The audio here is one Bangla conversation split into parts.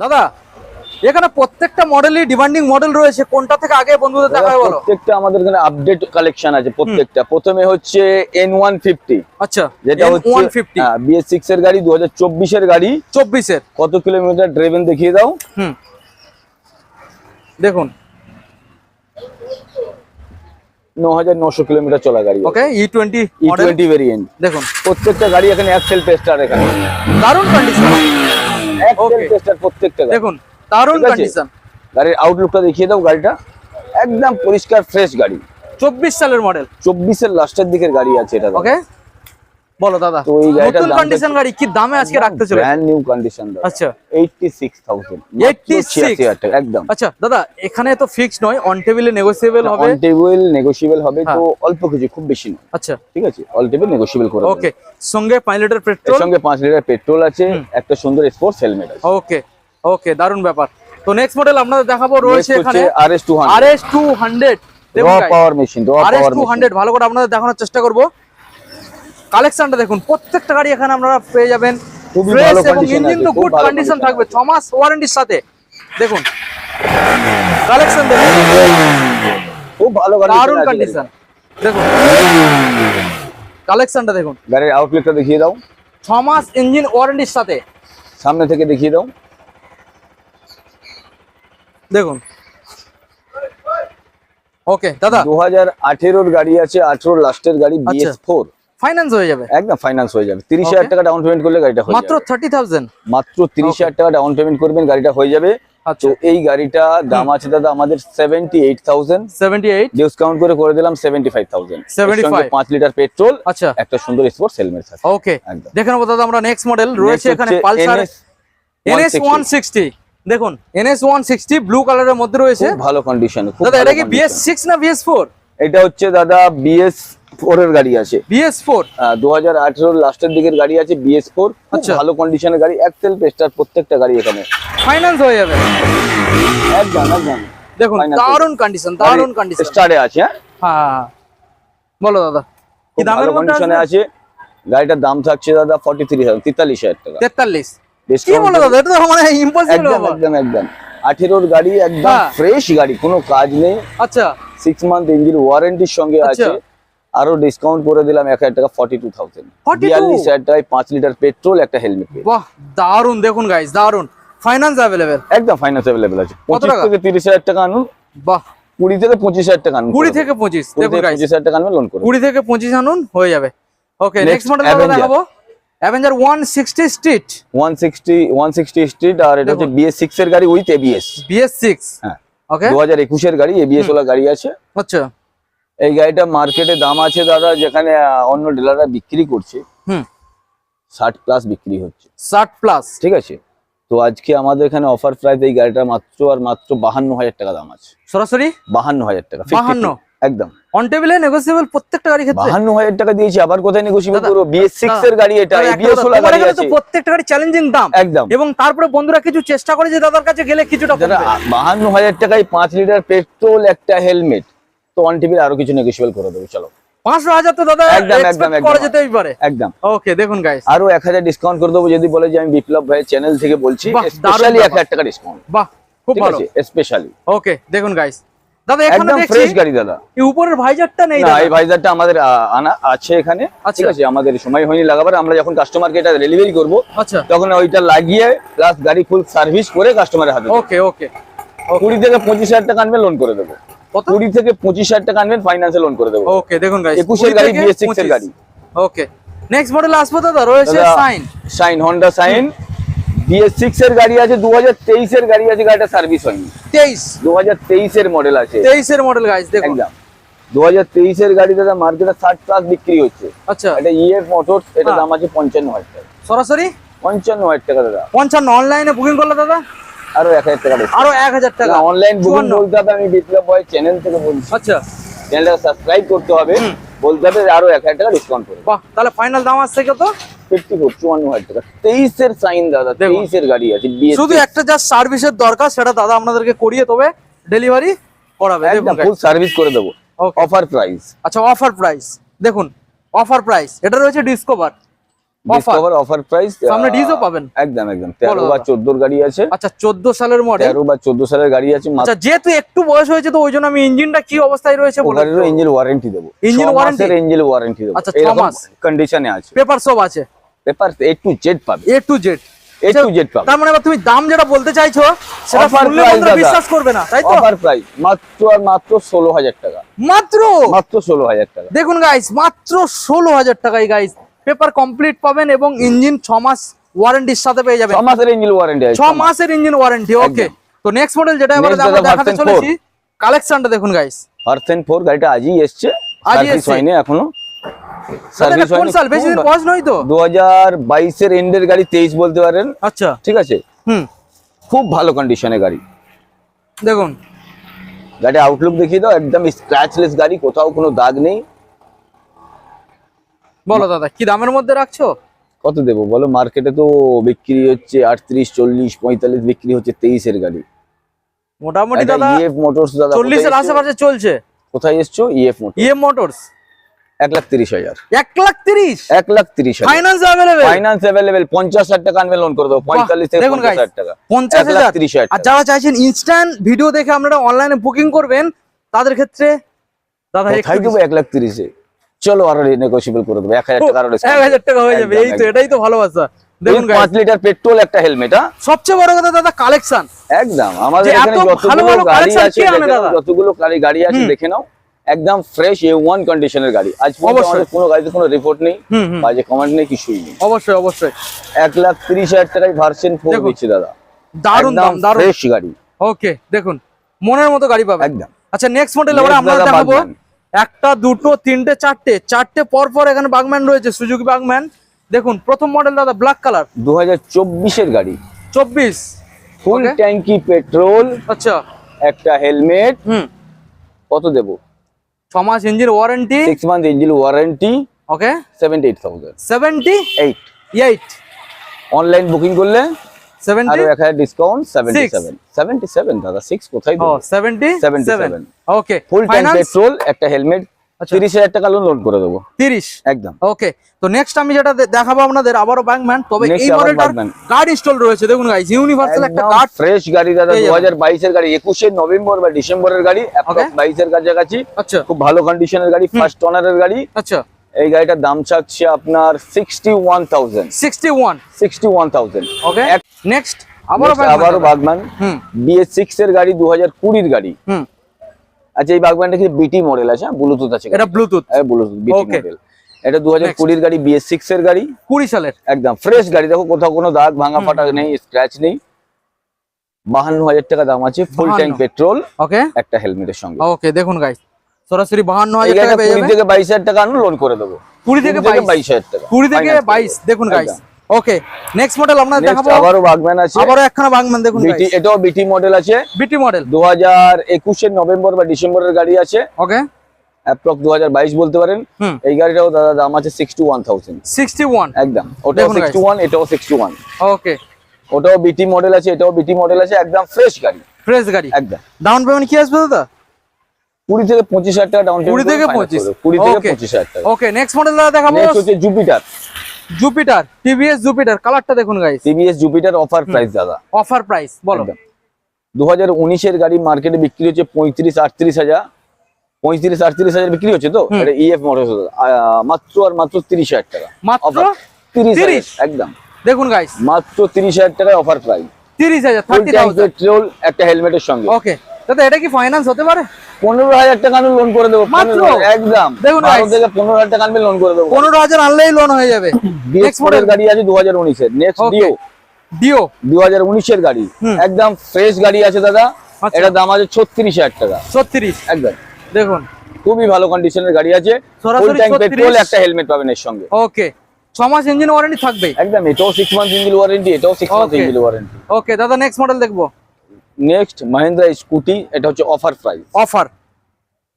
দাদা এখানে প্রত্যেকটা মডেলই ডিমান্ডিং মডেল রয়েছে। কোনটা থেকে আগে বন্ধুদের দেখাবে বলো? প্রত্যেকটা আমাদের এখানে আপডেট কালেকশন আছে প্রত্যেকটা। প্রথমে হচ্ছে এন ওয়ান ফিফটি আচ্ছা যেটা হচ্ছে বিএস সিক্স এর গাড়ি দু হাজার চব্বিশের গাড়ি। চব্বিশের। কত কিলোমিটার ড্রাইভেন দেখিয়ে দাও। হুম। দেখুন। ন হাজার নশো কিলোমিটার চলা গাড়ি। Okay E twenty E model twenty variant দেখুন। প্রত্যেকটা গাড়ি এখানে এক্সেল টেস্টার এখানে। দারুণ কন্ডিশন এক্সেল Okay. টেস্টার প্রত্যেকটা দেখুন দারুণ কন্ডিশন গাড়ির আউটলুকটা দেখিয়ে দাও গাড়িটা। একদম পরিষ্কার ফ্রেশ গাড়ি। চব্বিশ সালের মডেল চব্বিশের লাস্টের দিকের গাড়ি আছে এটা ওকে বলো দাদা তো এই নতুন কন্ডিশন গাড়ি কি দামে আজকে রাখতে চলে ব্র্যান্ড নিউ কন্ডিশন আচ্ছা। সিক্স থাউজেন্ড 86,000 একদম। আচ্ছা দাদা এখানে তো ফিক্স নয় অন টেবিলে নেগোসিয়েবল হবে। অন টেবিল নেগোশিয়েবল হবে হ্যাঁ। তো অল্প কিছু খুব বেশি নয়। আচ্ছা। ঠিক আছে? টেবিল নেগোশিয়েবল করে ওকে সঙ্গে পাঁচ লিটার পেট্রোল সঙ্গে পাঁচ লিটার পেট্রোল আছে একটা সুন্দর স্পোর্টস হেলমেট আছে। ওকে ওকে দারুণ ব্যাপার। তো নেক্সট মডেল আপনাদের দেখাবো রয়েছে এখানে R S two R S two hundred র পাওয়ার মেশিন র পাওয়ার টু হান্ড্রেড ভালো করে আপনাদের দেখানোর চেষ্টা করব। কালেকশনটা দেখুন প্রত্যেকটা গাড়ি এখানে আপনারা পেয়ে যাবেন। ফ্রেশ এবং ইঞ্জিন তো গুড কন্ডিশন থাকবে। ছ মাস ওয়ারেন্টির সাথে। দেখুন কালেকশন দেখুন। খুব ভালো দারুণ কন্ডিশন দেখুন কালেকশনটা দেখুন। গাড়ির আউটলুকটা দেখিয়ে দাও। ছ মাস ইঞ্জিন ওয়ারেন্টির সাথে। সামনে থেকে দেখিয়ে দাও। দেখুন। ওকে দাদা। দু হাজার আঠেরোর গাড়ি আছে আঠেরোর লাস্টের গাড়ি আচ্ছা। বিএস ফোর ফাইন্যান্স হয়ে যাবে। একদম ফাইন্যান্স হয়ে যাবে। তিরিশ হাজার Okay. টাকা ডাউন পেমেন্ট করলে গাড়িটা হয়ে যাবে। মাত্র তিরিশ Okay. হাজার টাকা ডাউন পেমেন্ট করবেন গাড়িটা হয়ে যাবে। আচ্ছা। তো এই গাড়িটা দাম আছে দাদা আমাদের seventy eight thousand seventy eight discount করে করে দিলাম সেভেন্টি ফাইভ থাউজেন্ড 75 পাঁচ লিটার পেট্রোল আচ্ছা। একটা সুন্দর স্পোর্টস হেলমেট থাকে ওকে। দেখে নেব দাদা আমরা নেক্সট মডেল রয়েছে এখানে Pulsar. NS N S one sixty দেখুন N S one sixty blue কালারের মধ্যে রয়েছে। ভালো কন্ডিশন দাদা এটা কি বিএস সিক্স না বিএস ফোর এটা হচ্ছে দাদা বিএস ফোর এর গাড়ি আছে। বিএস ফোর দু হাজার আঠেরোর লাস্টের দিকের গাড়ি আছে বিএস ফোর আচ্ছা। ভালো কন্ডিশনের গাড়ি এক্সেল পেস্টার প্রত্যেকটা গাড়ি এখানে। ফাইন্যান্স হয়ে যাবে। একদম একদম। দেখুন দারুণ কন্ডিশন দারুণ কন্ডিশন স্টারে আছে হ্যাঁ? হ্যাঁ হ্যাঁ, হ্যাঁ। বলো দাদা কি দামের কন্ডিশনে আছে? গাড়িটার দাম থাকছে দাদা ফর্টি থ্রি হাজার তেতাল্লিশ হাজার টাকা। তেতাল্লিশ। কি Discount বলো দাদা এটা তো মানে ইম্পসিবল একদম একদম একদম। আঠেরোর গাড়ি একদম হ্যাঁ। ফ্রেশ গাড়ি কোনো কাজ নেই। আচ্ছা। সিক্স মান্থ ইঞ্জিন ওয়ারেন্টির সঙ্গে আচ্ছা। আছে। আরও ডিসকাউন্ট করে দিলাম এক হাজার টাকা ফর্টি টু থাউজেন্ড 42 বিয়াল্লিশ হাজার টাকায় পাঁচ লিটার পেট্রোল একটা হেলমেট বাহ দারুণ দেখুন গাইস দারুণ ফাইন্যান্স অ্যাভেলেবেল একদম ফাইন্যান্স অ্যাভেলেবেল আছে। পঁচিশ টাকা? থেকে তিরিশ হাজার টাকা আনুন। বাহ। কুড়ি থেকে পঁচিশ হাজার টাকা আনুন কুড়ি থেকে পঁচিশ পঁচিশ হাজার টাকা আনবেন লোন করে। কুড়ি থেকে পঁচিশ আনুন হয়ে যাবে। Okay next model. দেখাবো। Avenger one sixty street one sixty one sixty street আর এটা হচ্ছে দেখুন। বিএস সিক্স এর গাড়ি উইথ এবিএস বিএস সিক্স হ্যাঁ। ওকে দু হাজার একুশের গাড়ি এবিএস ওলা গাড়ি আছে। আচ্ছা। এই গাড়িটা মার্কেটে দাম আছে দাদা যেখানে অন্য ডিলাররা বিক্রি করছে। হুম। ষাট প্লাস বিক্রি হচ্ছে। ষাট প্লাস ঠিক আছে? তো আজকে আমাদের এখানে অফার প্রাইস এই গাড়িটা মাত্র আর মাত্র বাহান্ন হাজার টাকা দাম আছে। সরাসরি? বাহান্ন হাজার টাকা 52 বাহান্ন? একদম। অন টেবিলে নেগোসিয়েবল প্রত্যেকটা গাড়ি ক্ষেত্রে? টাকা দিয়েছি আবার কোথায় নেগোসিয়েবল করব? এর গাড়ি এটা গাড়ি তো প্রত্যেকটা গাড়ি চ্যালেঞ্জিং দাম। একদম। এবং তারপরে বন্ধুরা কিছু চেষ্টা করে যে দাদার কাছে গেলে কিছুটা দাদা কমবে। বাহান্ন হাজার টাকায় পাঁচ লিটার পেট্রোল একটা হেলমেট তো অন টিভির আরও কিছু নেগোসিয়েবল করে দেবো চলো। পাঁচশো হাজার তো দাদা একদম, একদম, করা যেতেই পারে। একদম। ওকে দেখুন গাইস আরও এক হাজার ডিসকাউন্ট করে দেবো যদি বলে যে আমি বিপ্লব ভাই চ্যানেল থেকে বলছি স্পেশালি এক হাজার টাকা ডিসকাউন্ট বাহ খুব ভালো। স্পেশালি ওকে দেখুন গাইস দাদা এখানে একদম ফ্রেশ গাড়ি দাদা। এই উপরের ভাইজারটা নেই দাদা। এই ভাইজারটা আমাদের আনা আছে এখানে। আচ্ছা। ঠিক আছে আমাদের সময় হয়নি লাগাবার। আমরা যখন কাস্টমারকে এটা ডেলিভারি করব আচ্ছা। তখন ওইটা লাগিয়ে প্লাস গাড়ি ফুল সার্ভিস করে কাস্টমারের হাতে ওকে ওকে কুড়ি থেকে পঁচিশ হাজার টাকা আনবেন লোন করে দেবো। কুড়ি থেকে পঁচিশ হাজার টাকা আনবেন লোন করে দেবো। ওকে দেখুন একুশের গাড়ি বিএস সিক্স এর গাড়ি। ওকে নেক্সট মডেল আসব দাদা রয়েছে দাদা, shine Honda Shine B S six এর গাড়ি আছে দু হাজার তেইশের গাড়ি আছে গাড়িটা সার্ভিস হয়নি। তেইশ। দু হাজার তেইশের মডেল আছে। তেইশের মডেল গাইস দেখুন। একদম। দু হাজার তেইশের গাড়ি দাদা মার্কেটে ষাট প্লাস বিক্রি হচ্ছে। আচ্ছা। এটা ইএফ মোটরস এটা হ্যাঁ। দাম আছে পঞ্চান্ন হাজার টাকা। সরাসরি? পঞ্চান্ন হাজার টাকা দাদা। পঞ্চান্ন অনলাইনে বুকিং করলে দাদা? আরও এক হাজার টাকা আরও এক হাজার টাকা। অনলাইন বুকিং বলতে হবে আমি বিপ্লব বয় চ্যানেল থেকে বলছি। আচ্ছা। চ্যানেলটা সাবস্ক্রাইব করতে হবে। বলতে হবে আরও এক হাজার টাকা ডিসকাউন্ট করে। বাহ তাহলে ফাইনাল দাম আসছে কত? ফিফটি ফোর চুয়ান্ন হাজার টাকা। তেইশের সাইন দাদা। তেইশের গাড়ি আছে শুধু একটা যা সার্ভিসের দরকার সেটা দাদা আপনাদেরকে করিয়ে তবে ডেলিভারি করাবে। একদম ফুল সার্ভিস করে দেবো. অফার প্রাইস আচ্ছা অফার প্রাইস দেখুন অফার প্রাইস এটা রয়েছে ডিসকভার? ডিসকভার অফার প্রাইস সামনে ডিজও পাবেন? একদম একদম। তেরো বলো বা দাদা। চোদ্দোর গাড়ি আছে। আচ্ছা চোদ্দ সালের মডেল তেরো বা চোদ্দ সালের গাড়ি আছে আচ্ছা যেহেতু একটু বয়স হয়েছে তো ওই জন্য আমি ইঞ্জিনটা কি অবস্থায় রয়েছে বলে ইঞ্জিন ওয়ারেন্টি দেবো। ছ warranty? ইঞ্জিন ওয়ারেন্টি দেবো। আচ্ছা, ছ এরকম মাস। কন্ডিশনে আছে। পেপার সব আছে? পেপার এ টু জেড পাবে। A to Z A to Z পাবে। তার মানে তুমি দাম যেটা বলতে চাইছো সেটা Offer শুনলে বন্ধুরা বিশ্বাস করবে না তাই তো? অফার প্রাইস মাত্র আর মাত্র ষোলো হাজার টাকা। মাত্র? মাত্র ষোলো হাজার টাকা। দেখুন গাইস মাত্র ষোলো হাজার টাকায় গাইস পেপার কমপ্লিট পাবেন এবং ইঞ্জিন ছ মাস ওয়ারেন্টির সাথে পেয়ে যাবেন। ছ মাসের ইঞ্জিন ওয়ারেন্টি ছ মাসের ইঞ্জিন ওয়ারেন্টি ওকে তো নেক্সট মডেল যেটা আমরা দেখাতে চলেছি কালেকশনটা দেখুন গাইস আর্থেন ফোর গাড়িটা আজই এসছে আজই সার্ভিস এসছে। এখনও। এটা কোন সাল? বেশি দিন বয়স নয় তো? দু হাজার বাইশের এন্ডের গাড়ি তেইশ বলতে পারেন। আচ্ছা। ঠিক আছে? হুম। খুব ভালো কন্ডিশনে গাড়ি। দেখুন। গাড়ি আউটলুক দেখিয়ে দাও একদম স্ক্র্যাচলেস গাড়ি কোথাও কোনো দাগ নেই। বলো দাদা কি দামের মধ্যে রাখছো? কত দেবো বলো? মার্কেটে তো বিক্রি হচ্ছে আটত্রিশ চল্লিশ পঁয়তাল্লিশ বিক্রি হচ্ছে তেইশের গাড়ি। মোটামুটি দাদা ইএফ মোটরস দাদা চল্লিশের আশেপাশে চলছে। কোথায় এসছো? ইএফ মোটর ইএম মোটরস এক লাখ তিরিশ হাজার। এক লাখ তিরিশ? এক লাখ তিরিশ ফাইন্যান্স অ্যাভেলেবেল ফাইন্যান্স অ্যাভেলেবেল পঞ্চাশ হাজার টাকা আনবে লোন করে দেবো। পঁয়তাল্লিশ থেকে পঞ্চাশ হাজার টাকা। পঞ্চাশ হাজার। তিরিশ হাজার আর যারা চাইছেন ইনস্ট্যান্ট ভিডিও দেখে আপনারা অনলাইনে বুকিং করবেন তাদের ক্ষেত্রে দাদা কোথায় দেবো এক লাখ তিরিশে? চলো আরও নেগোসিয়েবল করে দেবো। এক হাজার টাকা আরও এক হাজার টাকা হয়ে যাবে এই তো এটাই তো ভালোবাসা। দেখুন guys, লিটার পেট্রোল একটা হেলমেট হ্যাঁ? সবচেয়ে বড় কথা দাদা কালেকশন একদম আমাদের এখানে যতগুলো গাড়ি আছে কে আনে দেখে নাও, দাদা? যতগুলো গাড়ি গাড়ি আছে দেখে নাও। একদম ফ্রেশ এ ওয়ান কন্ডিশনের গাড়ি। আজ পর্যন্ত অবশ্যই। আমাদের কোনো গাড়িতে কোনো রিপোর্ট নেই বাজে কমেন্ট নেই কিছুই নেই। অবশ্যই অবশ্যই। এক লাখ তিরিশ হাজার টাকায় ভার্সন ফোর দেখুন। দাদা। দারুণ দাম দারুণ ফ্রেশ গাড়ি। ওকে দেখুন। মনের মতো গাড়ি পাবেন। একদম। আচ্ছা নেক্সট মডেল আমরা দেখাবো। একটা দুটো তিনটে চারটে চারটে পর পর এখানে বাগম্যান রয়েছে সুজুকি বাগম্যান দেখুন প্রথম মডেল দাদা ব্ল্যাক কালার দু হাজার চব্বিশের গাড়ি। চব্বিশ। ফুল. ট্যাঙ্কি পেট্রোল আচ্ছা। একটা হেলমেট হুম। কত দেবো? ছ মাস engine warranty six month engine warranty okay seventy eight thousand seventy eight eight online booking করলে সেভেন্টি আরও এক হাজার discount seventy Six. Seven seventy seven দাদা সিক্স কোথায় ও seventy 77 okay full tank petrol একটা হেলমেট আচ্ছা। তিরিশ হাজার টাকা লোন লোড করে দেবো। তিরিশ? একদম। ওকে তো নেক্সট আমি যেটা দেখাবো আপনাদের আবারও ব্যাংকম্যান তবে এই মডেলটার গার্ড ইনস্টল রয়েছে। দেখুন গাইস ইউনিভার্সাল একটা গার্ড ফ্রেশ গাড়ি দাদা নভেম্বর বা ডিসেম্বরের গাড়ি কাছাকাছি। আচ্ছা। খুব ভালো কন্ডিশনের গাড়ি ফার্স্ট গাড়ি। আচ্ছা। এই গাড়িটার দাম চাচ্ছে আপনার sixty one thousand sixty one sixty one thousand next আবারও আবারও হুম। বিএস সিক্স এর গাড়ি দু হাজার কুড়ির গাড়ি। হুম। আচ্ছা এই বাগমানটা কি বিটি মডেল আছে? ব্লুটুথ আছে। এটা ব্লুটুথ ব্লুটুথ বিটি মডেল এটা দু হাজার কুড়ির গাড়ি বিএস সিক্স এর গাড়ি। কুড়ি সালের। একদম ফ্রেশ গাড়ি। দেখো কোথাও কোনো দাগ ভাঙা ফাটা নেই স্ক্র্যাচ নেই। বাহান্ন হাজার টাকা দাম আছে ফুল 52 ট্যাঙ্ক পেট্রোল ওকে একটা হেলমেটের সঙ্গে। ওকে দেখুন গাইস সরাসরি বাহান্ন হাজার টাকা কুড়ি থেকে বাইশ হাজার টাকা আনুন লোন করে দেবো। কুড়ি থেকে বাইশ। হাজার টাকা। কুড়ি থেকে বাইশ। দেখুন guys. Okay next model Next দেখাবো। আবারও বাগম্যান আছে। আবারও একখানা বাগম্যান দেখুন বিটি এটাও বিটি মডেল আছে। বিটি মডেল দু হাজার একুশের নভেম্বর বা ডিসেম্বরের গাড়ি আছে। ওকে হাজার বাইশ বলতে পারেন। এই গাড়িটাও দাদা দাম আছে sixty one thousand sixty one একদম। ওটাও দেখুন guys। সিক্সটি ওয়ান এটাও সিক্সটি ওয়ান ওকে ওটাও বিটি মডেল আছে এটাও বিটি মডেল আছে একদম ফ্রেশ গাড়ি। ফ্রেশ গাড়ি। একদম। ডাউন পেমেন্ট কি আসবে দাদা? কুড়ি থেকে পঁচিশ হাজার টাকা ডাউন কুড়ি থেকে পঁচিশ। কুড়ি থেকে Okay. পঁচিশ হাজার টাকা। ওকে নেক্সট মডেল দাদা দেখাবো। নেক্সট হচ্ছে জুপিটার জুপিটার টিভিএস জুপিটার কালারটা দেখুন guys TVS Jupiter offer price দাদা। অফার প্রাইস বলো। একদম। দু হাজার উনিশের গাড়ি মার্কেটে বিক্রি হচ্ছে পঁয়ত্রিশ আটত্রিশ হাজার। পঁয়ত্রিশ আটত্রিশ হাজার বিক্রি হচ্ছে তো। এটা ইএফ মডেল মাত্র আর মাত্র তিরিশ হাজার টাকা। মাত্র তিরিশ 30? তিরিশ? একদম। দেখুন গাইস মাত্র তিরিশ হাজার টাকায় অফার প্রাইস তিরিশ হাজার full thirty tank thousand petrol একটা হেলমেটের সঙ্গে। ওকে দাদা এটা কি ফাইন্যান্স হতে পারে? পনেরো হাজার টাকা আমি লোন করে দেবো। একদম। দেখুন থেকে পনেরো হাজার টাকা আমি লোন করে দেবো। পনেরো হাজার আনলেই লোন হয়ে যাবে। নেক্সট মডেল মডেল গাড়ি আছে দু হাজার উনিশের। নেক্সট ডিও ডিও দু হাজার উনিশের গাড়ি। একদম ফ্রেশ গাড়ি আছে দাদা। এটার দাম আছে ছত্রিশ হাজার টাকা। ছত্রিশ। একদম। দেখুন। খুবই ভালো কন্ডিশনের গাড়ি আছে। সরাসরি ফুল ট্যাঙ্ক পেট্রোল একটা হেলমেট পাবেন এর সঙ্গে। ওকে ছ মাস ইঞ্জিন ওয়ারেন্টি থাকবে। একদম এটাও সিক্স মান্থ ইঞ্জিন ওয়ারেন্টি এটাও six month engine warranty okay দাদা নেক্সট মডেল দেখব। নেক্সট মাহিন্দ্রা স্কুটি এটা হচ্ছে অফার প্রাইস অফার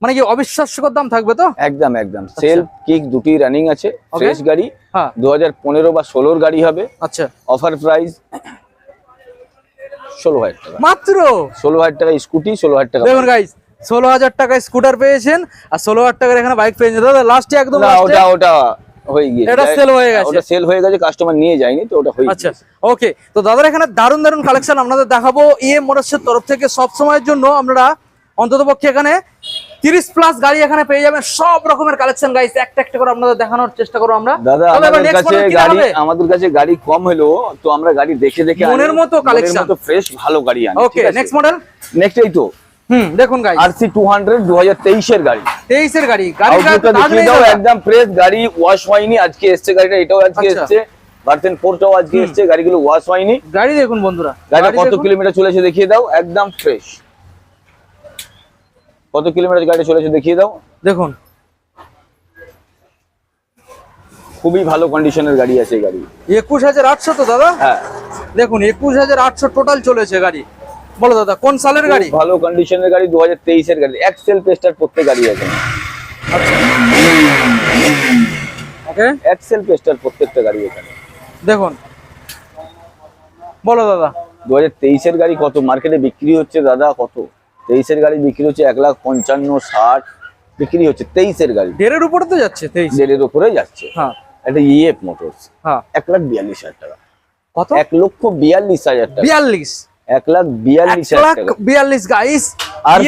মানে কি অবিশ্বাস্যকর দাম থাকবে তো? একদম একদম। সেলফ কিক দুটি রানিং আছে। ফ্রেশ গাড়ি। হ্যাঁ। দু হাজার পনেরো বা ষোলোর গাড়ি হবে। আচ্ছা। অফার প্রাইস ষোলো হাজার টাকা। মাত্র? ষোলো হাজার টাকা স্কুটি ষোলো হাজার টাকা দেখুন গাইস ষোলো হাজার টাকায় স্কুটার পেয়েছেন আর ষোলো হাজার টাকার এখানে বাইক পেয়েছেন। দাদা লাস্টে একদম ওটা ওটা। হয়ে গিয়েছে। এটা sell হয়ে গেছে। ওটা সেল হয়ে গেছে কাস্টমার নিয়ে যায়নি তো ওটা হয়ে আচ্ছা ওকে তো দাদার এখানে দারুণ দারুণ কালেকশন আপনাদের দেখাবো। ইএম মোটরসের তরফ থেকে সব সময়ের জন্য আপনারা অন্তত পক্ষে এখানে তিরিশ প্লাস গাড়ি এখানে পেয়ে যাবেন। সব রকমের কালেকশন গাইস একটা একটা করে আপনাদের দেখানোর চেষ্টা করব আমরা। দাদা আমাদের কাছে গাড়ি আমাদের কাছে গাড়ি কম হলো তো আমরা গাড়ি দেখে দেখে মনের মতো। মতো ফ্রেশ ভালো গাড়ি আনি ওকে নেক্সট মডেল নেক্সট এই তো। হুম দেখুন আরসি গাড়ি। গাড়ি। গাড়িটা দেখিয়ে দাও একদম ফ্রেশ গাড়ি ওয়াশ হয়নি আজকে এসছে গাড়িটা এটাও আজকে আচ্ছা। এসছে। ভার্সেন ফোরটাও আজকে এসছে গাড়িগুলো ওয়াশ হয়নি। গাড়ি দেখুন বন্ধুরা গাড়িটা কত। কিলোমিটার চলেছে দেখিয়ে দাও একদম ফ্রেশ কত কিলোমিটার গাড়ি চলেছে দেখিয়ে দাও। দেখুন। খুবই ভালো কন্ডিশনের গাড়ি আছে গাড়ি। একুশ হাজার আটশো তো দাদা? হ্যাঁ। দেখুন একুশ হাজার আটশো টোটাল চলেছে গাড়ি। বলো দাদা কোন সালের গাড়ি? ভালো কন্ডিশনের গাড়ি দু হাজার তেইশের গাড়ি এক্সেল পেস্টার প্রত্যেক গাড়ি আছে। ওকে এক্সেল পেস্টার প্রত্যেকটা গাড়ি এখানে। দেখুন। বলো দাদা। দু হাজার তেইশের গাড়ি কত? মার্কেটে বিক্রি হচ্ছে দাদা কত? তেইশের গাড়ি বিক্রি হচ্ছে এক লাখ পঞ্চান্ন ষাট। বিক্রি হচ্ছে তেইশের গাড়ি। দেড়ের উপরে তো যাচ্ছে তেইশ। দেড়ের উপরে যাচ্ছে। হ্যাঁ। একটা ইএফ মোটরস হ্যাঁ। এক লাখ বিয়াল্লিশ হাজার টাকা। কত? এক লক্ষ বিয়াল্লিশ হাজার টাকা। বিয়াল্লিশ। এক লাখ বিয়াল্লিশ লাখ বিয়াল্লিশ গাইস আর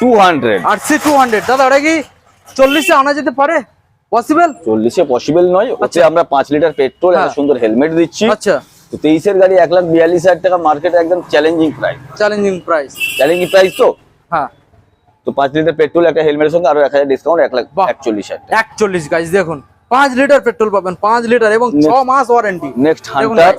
টু হান্ড্রেড আর সি টু হান্ড্রেড দাদা ওটা কি চল্লিশে আনা যেতে পারে? পসিবল চল্লিশে পসিবল নয় ওতে আমরা পাঁচ লিটার পেট্রোল একটা হ্যাঁ। সুন্দর হেলমেট দিচ্ছি। আচ্ছা। তো তেইশের গাড়ি এক লাখ বিয়াল্লিশ হাজার টাকা মার্কেটে একদম challenging price challenging price challenging price তো? হ্যাঁ। তো পাঁচ লিটার পেট্রোল একটা হেলমেটের সঙ্গে আরও এক হাজার ডিসকাউন্ট এক লাখ। একচল্লিশ হাজার একচল্লিশ গাইস দেখুন। পাঁচ লিটার পেট্রোল পাবেন পাঁচ লিটার এবং ছ মাস warranty next Hunter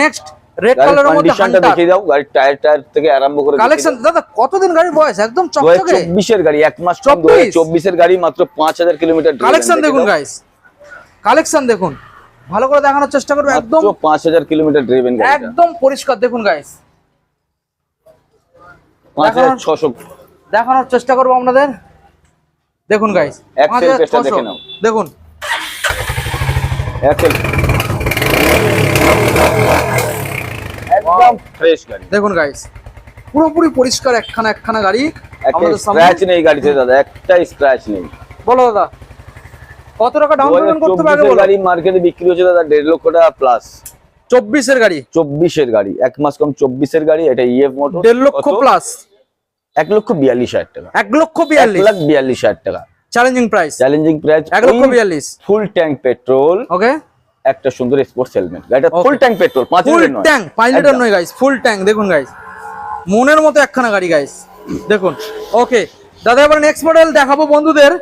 next red কালারের মধ্যে হান্টার দেখিয়ে দাও গাড়ির টায়ার টায়ার থেকে আরম্ভ করে কালেকশন দাদা কতদিন গাড়ির বয়স? একদম চকচকে। চব্বিশের গাড়ি এক মাস কম 24 চব্বিশের গাড়ি মাত্র পাঁচ হাজার কিলোমিটার কালেকশন দেখুন গাইস কালেকশন দেখুন। ভালো করে দেখানোর চেষ্টা করবে একদম একদম পাঁচ হাজার কিলোমিটার ড্রিভেন গাড়িটা। একদম পরিষ্কার। দেখুন গাইস পাঁচ হাজার দেখানোর- ছশো। দেখানোর চেষ্টা করব আপনাদের। দেখুন গাইস Axle পেজটা দেখে নাও। দেখুন। এক্সেল একদম ফ্রেশ গাড়ি। দেখুন গাইস পুরোপুরি পরিষ্কার একখানা একখানা গাড়ি। আমাদের স্ক্র্যাচ নেই গাড়িতে দাদা একটা স্ক্র্যাচ নেই। বলো দাদা কত টাকা ডাউন পেমেন্ট করতে আগে বলো। গাড়ি মার্কেটে বিক্রি হচ্ছে দাদা দেড় লক্ষ টাকা প্লাস চব্বিশের গাড়ি? চব্বিশের গাড়ি এক মাস কম চব্বিশের গাড়ি এটা ইএফ মোটর দেড় লক্ষ প্লাস এক লক্ষ বিয়াল্লিশ হাজার টাকা। এক লক্ষ এক বিয়াল্লিশ লাখ বিয়াল্লিশ হাজার টাকা। চ্যালেঞ্জিং প্রাইস চ্যালেঞ্জিং প্রাইস এক লক্ষ বিয়াল্লিশ। ফুল ট্যাঙ্ক পেট্রোল ওকে একটা সুন্দর স্পোর্টস হেলমেট গাড়িটা ফুল ট্যাঙ্ক পেট্রোল পাঁচ ফুল ট্যাঙ্ক পাঁচ লিটার নয় গাইস ফুল ট্যাঙ্ক দেখুন গাইস মনের মতো একখানা গাড়ি গাইস দেখুন। ওকে দাদা এবার নেক্সট মডেল দেখাবো বন্ধুদের।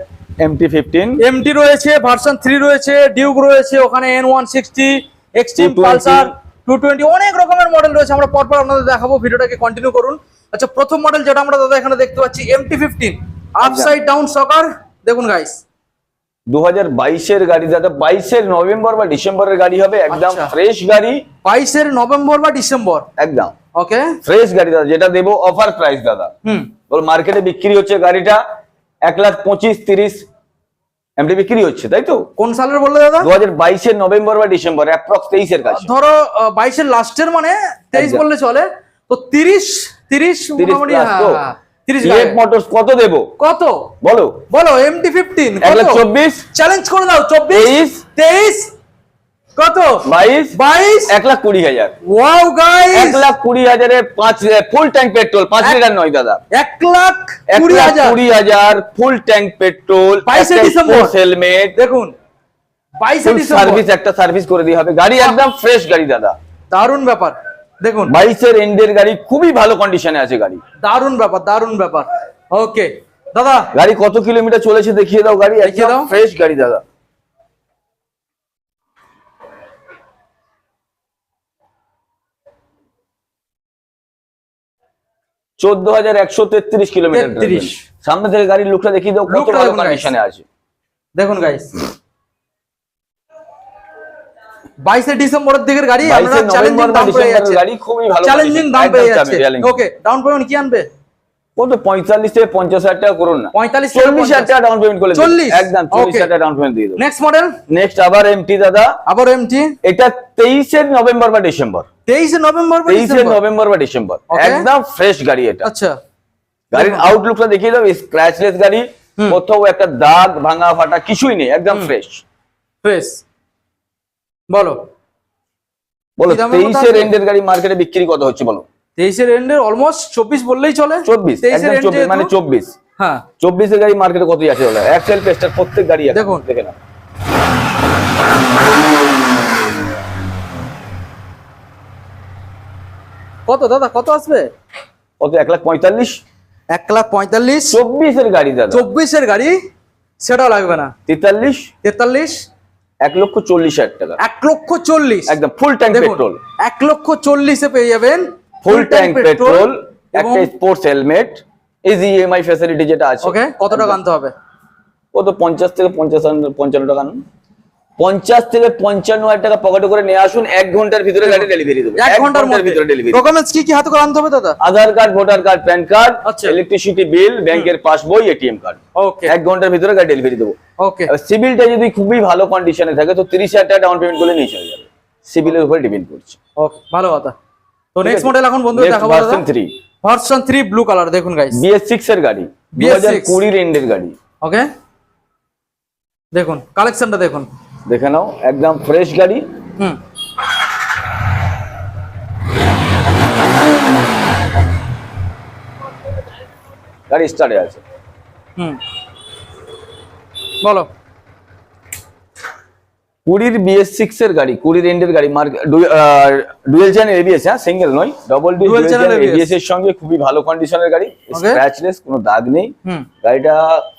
এমটি ফিফটিন এমটি রয়েছে ভার্সন থ্রি রয়েছে ডিউক রয়েছে ওখানে N one sixty Xtreme Pulsar two twenty অনেক রকমের মডেল রয়েছে। আমরা পরপর আপনাদের দেখাবো ভিডিওটাকে কন্টিনিউ করুন। আচ্ছা প্রথম মডেল যেটা আমরা দাদা এখানে দেখতে পাচ্ছি MT fifteen upside down shocker দেখুন গাইস দু হাজার বাইশের গাড়ি দাদা বাইশের নভেম্বর বা ডিসেম্বরের গাড়ি হবে একদম আচ্ছা। ফ্রেশ গাড়ি। বাইশের নভেম্বর বা ডিসেম্বর? একদম। ওকে। ফ্রেশ গাড়ি দাদা যেটা দেবো অফার প্রাইস দাদা। হুম। বল মার্কেটে বিক্রি হচ্ছে গাড়িটা এক লাখ পঁচিশ তিরিশ এমনি বিক্রি হচ্ছে তাই তো? কোন সালের বললে দাদা? দু হাজার বাইশের নভেম্বর বা ডিসেম্বর অ্যাপ্রক্স তেইশের কাছে। ধরো বাইশের লাস্টের মানে তেইশ। বললে চলে তো তিরিশ তিরিশ তিরিশ মোটামুটি মোটরস কত দেবো? কত? বলো। বলো লাখ চ্যালেঞ্জ করে দাও চব্বিশ তেইশ। তেইশ কত? বাইশ। বাইশ। এক লাখ কুড়ি হাজার। ওয়াও গাইস এক লাখ কুড়ি হাজারে ফুল ট্যাঙ্ক পেট্রোল পাঁচ লিটার নয় দাদা। এক লাখ এক কুড়ি লাখ হাজার কুড়ি হাজার ফুল ট্যাঙ্ক পেট্রোল বাইশে ডিসেম্বর। হেলমেট দেখুন ডিসেম্বর সার্ভিস একটা সার্ভিস করে দিয়ে হবে। গাড়ি একদম ফ্রেশ গাড়ি দাদা। দারুণ ব্যাপার। দেখুন। বাইশের এন্ডের গাড়ি খুবই ভালো কন্ডিশনে আছে গাড়ি। দারুণ ব্যাপার দারুণ ব্যাপার। ওকে দাদা। গাড়ি কত কিলোমিটার চলেছে দেখিয়ে দাও গাড়ি দেখিয়ে দাও। ফ্রেশ গাড়ি দাদা। চোদ্দ হাজার একশো তেত্রিশ কিলোমিটার 33 সামনে থেকে গাড়ির লুকটা দেখিয়ে দাও কত ভালো। কন্ডিশনে আছে। দেখুন গাইস বাইশে ডিসেম্বরের দিকের গাড়ি 22 আপনারা চ্যালেঞ্জিং দাম পেয়ে যাচ্ছে গাড়ি খুবই ভালো চ্যালেঞ্জিং দাম একদম পেয়ে যাচ্ছে। ওকে ডাউন পেমেন্ট কি আনবে? কত পঁয়তাল্লিশ থেকে পঞ্চাশ হাজার টাকা করুন না। 45 থেকে চল্লিশ হাজার টাকা ডাউন পেমেন্ট করে। 40? একদম চল্লিশ. হাজার ডাউন পেমেন্ট দিয়ে দেবো। নেক্সট মডেল নেক্সট আবার এমটি দাদা। আবার এমটি এটা তেইশের নভেম্বর বা ডিসেম্বর। তেইশে নভেম্বর ডিসেম্বর? নভেম্বর বা ডিসেম্বর। একদম ফ্রেশ গাড়ি এটা। আচ্ছা। গাড়ির আউটলুকটা দেখিয়ে দাও স্ক্র্যাচলেস গাড়ি। কোথাও একটা দাগ ভাঙা ফাটা কিছুই নেই একদম ফ্রেশ ফ্রেশ বলো। বলো তেইশের এন্ডের গাড়ি মার্কেটে বিক্রি কত হচ্ছে বলো? তেইশের এন্ডের অলমোস্ট চব্বিশ বললেই চলে। চব্বিশ চব্বিশ মানে চব্বিশ। হ্যাঁ। চব্বিশের গাড়ি মার্কেটে কতই আছে বলো? এক্সেল পেস্টার প্রত্যেক গাড়ি আছে। দেখুন। দেখে না কত দাদা কত আসবে? কত এক লাখ পঁয়তাল্লিশ? এক লাখ পঁয়তাল্লিশ। চব্বিশের গাড়ি দাদা। চব্বিশের গাড়ি সেটাও লাগবে না। তেতাল্লিশ? তেতাল্লিশ। এক লক্ষ চল্লিশ হাজার টাকা। এক লক্ষ চল্লিশ? একদম ফুল ট্যাঙ্ক পেট্রোল এক লক্ষ চল্লিশে পেয়ে যাবেন ফুল ট্যাঙ্ক পেট্রোল একটা sports helmet easy EMI facility যেটা আছে। ওকে কত টাকা আনতে হবে? কত পঞ্চাশ থেকে পঞ্চাশ পঞ্চান্ন টাকা আনুন। পঞ্চাশ থেকে পঞ্চান্ন হাজার টাকা পকেটে করে নিয়ে আসুন এক ঘণ্টার ভিতরে গাড়ি ডেলিভারি দেবো। এক ঘণ্টার ভিতরে ডেলিভারি ডকুমেন্টস কি কি হাতে করে আনতে হবে দাদা? Aadhaar card voter card PAN card আচ্ছা। ইলেকট্রিসিটি বিল ব্যাংকের পাসবই এটিএম কার্ড ওকে এক ঘণ্টার ভিতরে গাড়ি ডেলিভারি দেবো। ওকে সিভিলটা যদি খুবই ভালো কন্ডিশনে থাকে তো তিরিশ হাজার টাকা ডাউন পেমেন্ট করলে নিয়ে চলে যাবে। সিভিলের উপরে ডিপেন্ড করছে। ওকে ভালো কথা। তো নেক্সট মডেল এখন বন্ধু দেখাবো version three version 3 blue colour দেখুন গাইস সিক্স এর গাড়ি। দু BS6 হাজার কুড়ির এন্ডের গাড়ি। ওকে দেখুন কালেকশনটা দেখুন। দেখে নাও একদম ফ্রেশ গাড়ি। হুম। গাড়ি স্টার্টে আছে। হুম। বলো। কুড়ির বিএস সিক্স এর গাড়ি কুড়ির এন্ডের গাড়ি ডুয়েল চ্যানেল এবিএস হ্যাঁ সিঙ্গেল নয় ডবল ডুয়েল চ্যানেল এবিএস এর সঙ্গে খুবই ভালো কন্ডিশনের গাড়ি স্ক্র্যাচলেস কোনো দাগ নেই। গাড়িটা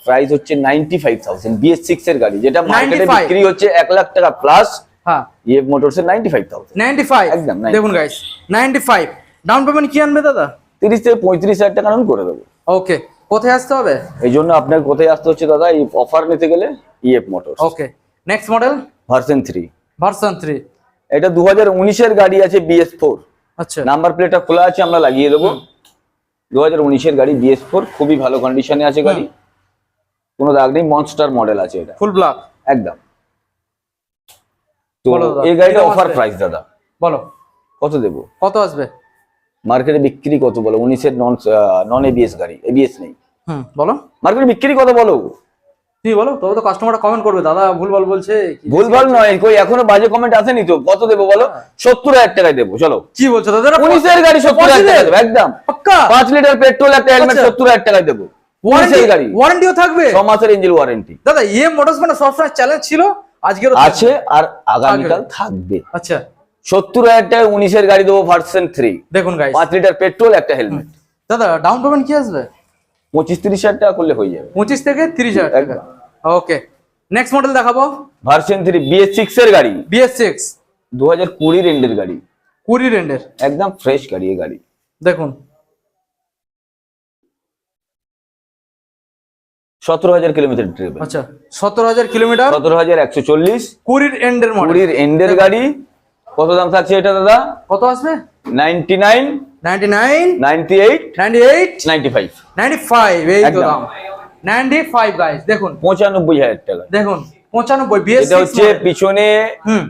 প্রাইস হচ্ছে ninety five thousand B S six এর গাড়ি যেটা মার্কেটে বিক্রি হচ্ছে এক লাখ টাকা প্লাস হ্যাঁ। ইএফ মোটরস এর নাইনটি ফাইভ থাউজেন্ড 95 একদম, দেখুন গাইস 95 ডাউন পেমেন্ট কি আনবে দাদা? তিরিশ থেকে পঁয়ত্রিশ হাজার টাকা আমি করে দেবো। ওকে কোথায় আসতে হবে? এই জন্য আপনার কোথায় আসতে হচ্ছে দাদা এই অফার নিতে গেলে E F motors okay next model version three. Version 3 এটা দু হাজার উনিশের গাড়ি আছে বিএস ফোর। আচ্ছা। নাম্বার প্লেটটা খোলা আছে আমরা লাগিয়ে দেবো। দু হাজার উনিশের গাড়ি বিএস ফোর খুবই ভালো কন্ডিশনে আছে গাড়ি। কোনো দাগ নেই মনস্টার মডেল আছে এটা। ফুল ব্ল্যাক একদম। তো এই গাড়িটা অফার প্রাইস দাদা? বলো। কত দেবো? কত আসবে? মার্কেটে বিক্রি কত বলো? উনিশের নন নন এবিএস গাড়ি এবিএস নেই। হুম বলো। মার্কেটে বিক্রি কত বলো? তুমি বলো? তবে তো কাস্টমারটা কমেন্ট করবে। দাদা ভুলভাল বলছে ভুলভাল নয় কই এখনও বাজে কমেন্ট আসেনি তো। কত দেবো বলো? হ্যাঁ। সত্তর হাজার টাকায় দেবো চলো। কি বলছো? দাদা এটা গাড়ি সত্তর হাজার টাকা দেবো একদম। পাক্কা? পাঁচ লিটার পেট্রোল একটা হেলমেট আচ্ছা। সত্তর হাজার টাকায় দেবো। উনিশের গাড়ি। ওয়ারেন্টিও থাকবে? ছ মাসের ইঞ্জিন ওয়ারেন্টি দাদা ইয়ে মোটরস মানে সবসময় চ্যালেঞ্জ ছিল আজকের আছে আর আগামীকাল থাকবে। আচ্ছা। সত্তর হাজার টাকায় উনিশের গাড়ি দেবো ভার্সন থ্রি দেখুন গাইস পাঁচ লিটার পেট্রোল একটা হেলমেট দাদা ডাউন পেমেন্ট কি আসবে? পঁচিশ তিরিশ হাজার টাকা করলে হয়ে যাবে। পঁচিশ থেকে তিরিশ হাজার টাকা। ওকে নেক্সট মডেল দেখাবো? Version three B S six এর গাড়ি। বিএস সিক্স দু হাজার কুড়ির এন্ডের গাড়ি। কুড়ি রেন্ডের একদম ফ্রেশ গাড়ি এই গাড়ি। দেখুন। সতেরো হাজার কিলোমিটার ড্রিভেন আচ্ছা সতেরো হাজার কিলোমিটার সতেরো হাজার একশো চল্লিশ। কুড়ির এন্ডের কুড়ির এন্ডের গাড়ি। কত দাম থাকছে এটা দাদা? কত আসবে? Ninety nine ninety nine ninety eight ninety eight ninety five ninety five এই তো দাম। নাইনটি ফাইভ গাইস দেখুন। পঁচানব্বই হাজার টাকা। দেখুন পঁচানব্বই বিএস এটা হচ্ছে পিছনে হুম।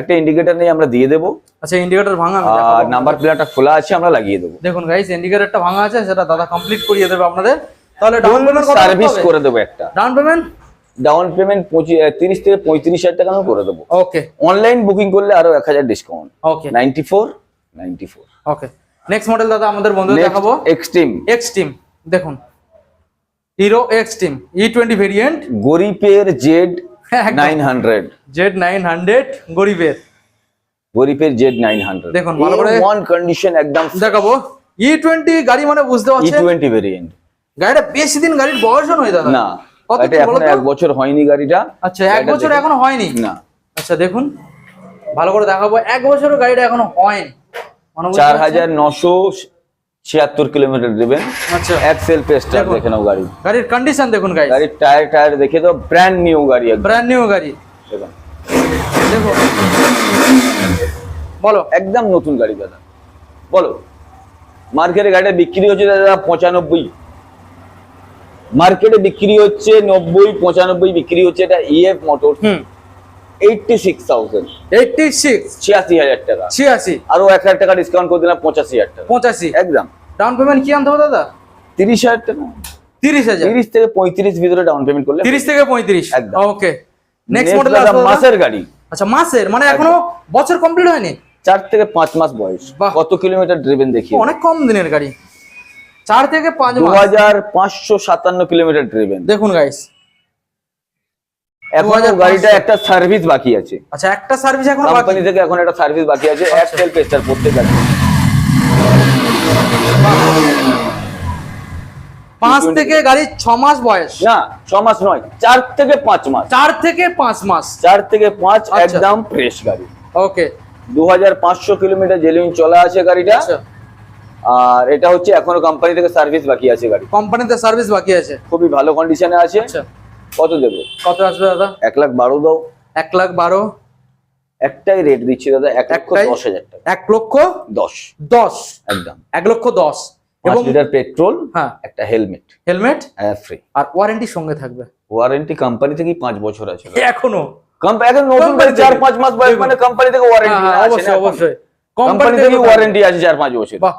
একটা ইন্ডিকেটর নেই আমরা দিয়ে দেবো। আচ্ছা ইন্ডিকেটর ভাঙা আর নাম্বার প্লেটটা খোলা আছে আমরা লাগিয়ে দেবো। দেখুন গাইস ইন্ডিকেটরটা ভাঙা আছে সেটা দাদা কমপ্লিট করিয়ে দেবে আপনাদের। তাহলে ডাউন পেমেন্ট সার্ভিস করে দেবো একটা। ডাউন পেমেন্ট ডাউন পেমেন্ট তিরিশ থেকে পঁয়ত্রিশ হাজার টাকা আমি করে দেবো। ওকে অনলাইন বুকিং করলে আরও এক হাজার discount okay ninety four ninety four okay next model দাদা আমাদের বন্ধু দেখাবো। এক্সট্রিম এক্স টিম দেখুন। Hero extreme E twenty variant গরিপের Z. Nine hundred Z nine hundred গরিবের। গরিপের জেড নাইন হান্ড্রেড দেখুন, ভালো করে- ওয়ান কন্ডিশন একদম দেখাবো। ই টোয়েন্টি গাড়ি মানে বুঝতে ই টোয়েন্টি ভেরিয়েন্ট গাড়িটা বেশি দিন গাড়ির বয়স নয় দাদা। না কত এটা এখন এক বছর হয়নি গাড়িটা। আচ্ছা এক বছর এখনও হয়নি? না। আচ্ছা দেখুন। ভালো করে দেখাবো এক বছরের গাড়িটা এখনও হয়নি। চার হাজার নশো ছিয়াত্তর কিলোমিটার দেবেন। আচ্ছা। এক্সেল পেস্টার। দেখে নাও গাড়ি। গাড়ির কন্ডিশন দেখুন গাড়ি গাড়ির টায়ার টায়ার দেখে তো ব্র্যান্ড নিউ গাড়ি ব্র্যান্ড নিউ গাড়ি। দেখুন। বলো। একদম নতুন গাড়ি দাদা। বলো। মার্কেটে গাড়িটা বিক্রি হচ্ছে দাদা পঁচানব্বই। মার্কেটে বিক্রি হচ্ছে নব্বই পঁচানব্বই বিক্রি হচ্ছে এটা ইএফ মোটর হুম। Eighty six thousand eighty six ছিয়াশি হাজার টাকা। ছিয়াশি? আরও এক হাজার টাকা ডিসকাউন্ট করে দিলাম পঁচাশি হাজার টাকা। পঁচাশি? একদম। ডাউন পেমেন্ট কি আনতে হবে দাদা? তিরিশ হাজার টাকা। তিরিশ হাজার? তিরিশ থেকে পঁয়ত্রিশ ভিতরে ডাউন পেমেন্ট করলে তিরিশ থেকে পঁয়ত্রিশ? একদম। ওকে দাদা মাসের গাড়ি। আচ্ছা মাসের? মানে এখনও বছর কমপ্লিট হয়নি? চার থেকে পাঁচ মাস বয়স। কত কিলোমিটার ড্রিভেন দেখি। অনেক কম দিনের গাড়ি। চার থেকে পাঁচ দু হাজার পাঁচশো সাতান্ন কিলোমিটার ড্রিভেন দেখুন গাইস এখন 2500 গাড়িটা একটা সার্ভিস বাকি আছে। আচ্ছা একটা সার্ভিস এখন কোম্পানি থেকে এখন একটা সার্ভিস বাকি আছে। আচ্ছা। এয়ারটেল পেস্টার প্রত্যেক আছে পাঁচ থেকে গাড়ির ছ মাস বয়স। না ছ মাস নয় চার থেকে পাঁচ মাস। চার থেকে পাঁচ মাস। চার থেকে পাঁচ আচ্ছা। একদম ফ্রেশ গাড়ি। ওকে। দু হাজার পাঁচশো কিলোমিটার চলা আছে গাড়িটা। আচ্ছা। আর এটা হচ্ছে এখনও কোম্পানি থেকে সার্ভিস বাকি আছে গাড়ি। কোম্পানিতে সার্ভিস বাকি আছে। খুবই ভালো কন্ডিশনে আছে। আচ্ছা। কত দেবো? কত আসবে দাদা? এক লাখ বারো দাও। এক লাখ বারো? একটাই রেট দিচ্ছি দাদা এক লক্ষ দশ হাজার টাকা। এক লক্ষ দশ। দশ? একদম। এক লক্ষ দশ। এবং লিটার পেট্রোল হ্যাঁ। একটা হেলমেট হেলমেট ফ্রি আর ওয়ারেন্টি সঙ্গে থাকবে? ওয়ারেন্টি কোম্পানি থেকেই পাঁচ বছর আছে? এখনও? এখন নতুন চার পাঁচ মাস বয়স মানে কোম্পানি থেকে ওয়ারেন্টি হ্যাঁ, হ্যাঁ, অবশ্যই অবশ্যই। কোম্পানি থেকে ওয়ারেন্টি আছে চার পাঁচ বছর। বাহ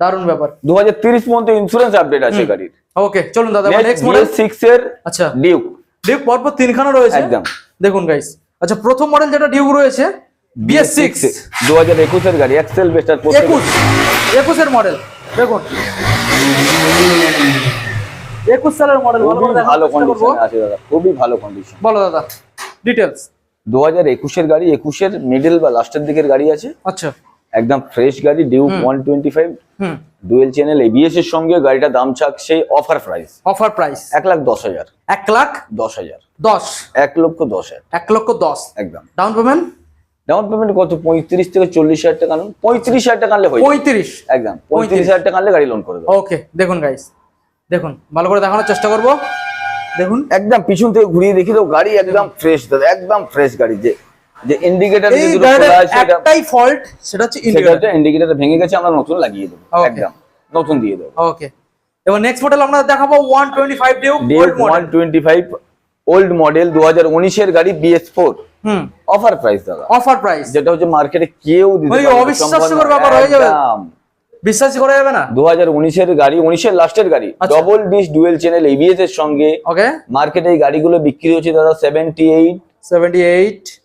দারুণ ব্যাপার। দু হাজার তিরিশ পর্যন্ত ইন্স্যুরেন্স আপডেট আছে গাড়ির। ওকে চলুন দাদা নেক্সট মডেল সিক্স এর আচ্ছা। ডিউক ডিউক পরপর তিনখানা রয়েছে? একদম। দেখুন গাইস আচ্ছা প্রথম মডেল যেটা ডিউক রয়েছে বিএস সিক্স দু হাজার একুশের গাড়ি এক্সেল বেস্টার একুশ। একুশের মডেল দেখুন। একুশ সালের মডেল খুবই ভালো কন্ডিশন আছে দাদা খুবই ভালো কন্ডিশন বলো দাদা ডিটেলস দু হাজার একুশের গাড়ি একুশের মিডল বা লাস্টের দিকের গাড়ি আছে। আচ্ছা। একদম ফ্রেশ গাড়ি due one twenty five dual channel ABS এর সঙ্গে গাড়িটা দাম সেই অফার প্রাইস অফার প্রাইস এক লাখ দশ হাজার। এক লাখ দশ হাজার। দশ। এক লক্ষ দশ হাজার। এক লক্ষ দশ। একদম। ডাউন পেমেন্ট ডাউন পেমেন্ট কত? পঁয়ত্রিশ থেকে চল্লিশ হাজার টাকা আনুন। পঁয়ত্রিশ হাজার টাকা আনলে পঁয়ত্রিশ। একদম। পঁয়ত্রিশ হাজার টাকা আনলে গাড়ি লোন করে দেবো। ওকে দেখুন গাইস দেখুন ভালো করে দেখানোর চেষ্টা করব। দেখুন। একদম পিছন থেকে ঘুরিয়ে দেখি তো গাড়ি একদম ফ্রেশ দাদা। একদম ফ্রেশ গাড়ি। যে যে ইন্ডিকেটার এই একটাই ফল্ট সেটা হচ্ছে সেটা ইন্ডিকেটর ভেঙে গেছে আমরা নতুন লাগিয়ে দেবো একদম। নতুন দিয়ে দেবো। ওকে এবার নেক্সট মডেল আমরা দেখাবো 125 Duke Duke old model twenty five old model দু হাজার উনিশের গাড়ি বিএস ফোর হুম। অফার প্রাইস দাদা। অফার প্রাইস যেটা হচ্ছে মার্কেটে কেউ দিতে মানে পারবে না, অবিশ্বাস্যকর ব্যাপার হয়ে যাবে। বিশ্বাসই করা যাবে না? দু হাজার উনিশের গাড়ি উনিশের লাস্টের গাড়ি। Double disc dual channel ABS এর সঙ্গে। ওকে মার্কেটে এই গাড়িগুলো বিক্রি হচ্ছে দাদা সেভেন্টি এইট 78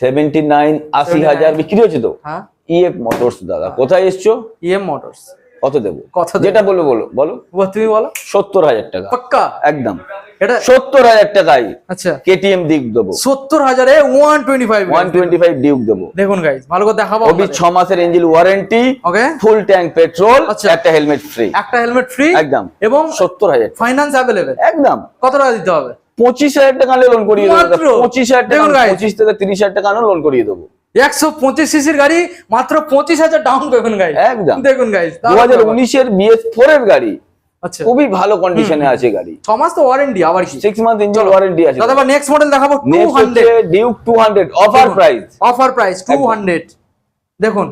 সেভেন্টি নাইন আশি হাজার বিক্রি হচ্ছে তো? হ্যাঁ। ইএফ মোটরস দাদা কোথায় এসছো? মোটরস কত দেবো? কত যেটা বলো বলো। তুমি বলো। সত্তর হাজার টাকা। পাক্কা? একদম। এটা সত্তর হাজার টাকায় আচ্ছা। কেটিএম দিক দেবো। সত্তর হাজারে one twenty five one twenty five Duke দেবো। দেখুন গাইস ভালো করে দেখাবো ছ মাসের engine warranty okay full tank petrol আচ্ছা। একটা হেলমেট ফ্রি একটা হেলমেট ফ্রি একদম। এবং সত্তর হাজার ফাইন্যান্স অ্যাভেলেবেল একদম। কত টাকা দিতে হবে? পঁচিশ হাজার টাকা লোন করিয়ে দেবো। পঁচিশ হাজার টাকা পঁচিশ থেকে তিরিশ হাজার টাকা লোন করিয়ে দেবো। একশো পঁচিশ সিসির গাড়ি মাত্র পঁচিশ হাজার ডাউন পেমেন্ট গাইস একদম। দেখুন গাইস দু হাজার উনিশের বিএস ফোর এর গাড়ি আচ্ছা। খুবই ভালো কন্ডিশনে আছে গাড়ি। ছ মাস তো ওয়ারেন্টি আবার সিক্স মান্থ ইঞ্জিন ওয়ারেন্টি আছে। দাদা এবার নেক্সট মডেল দেখাবো two hundred Duke two hundred offer price offer price two hundred দেখুন।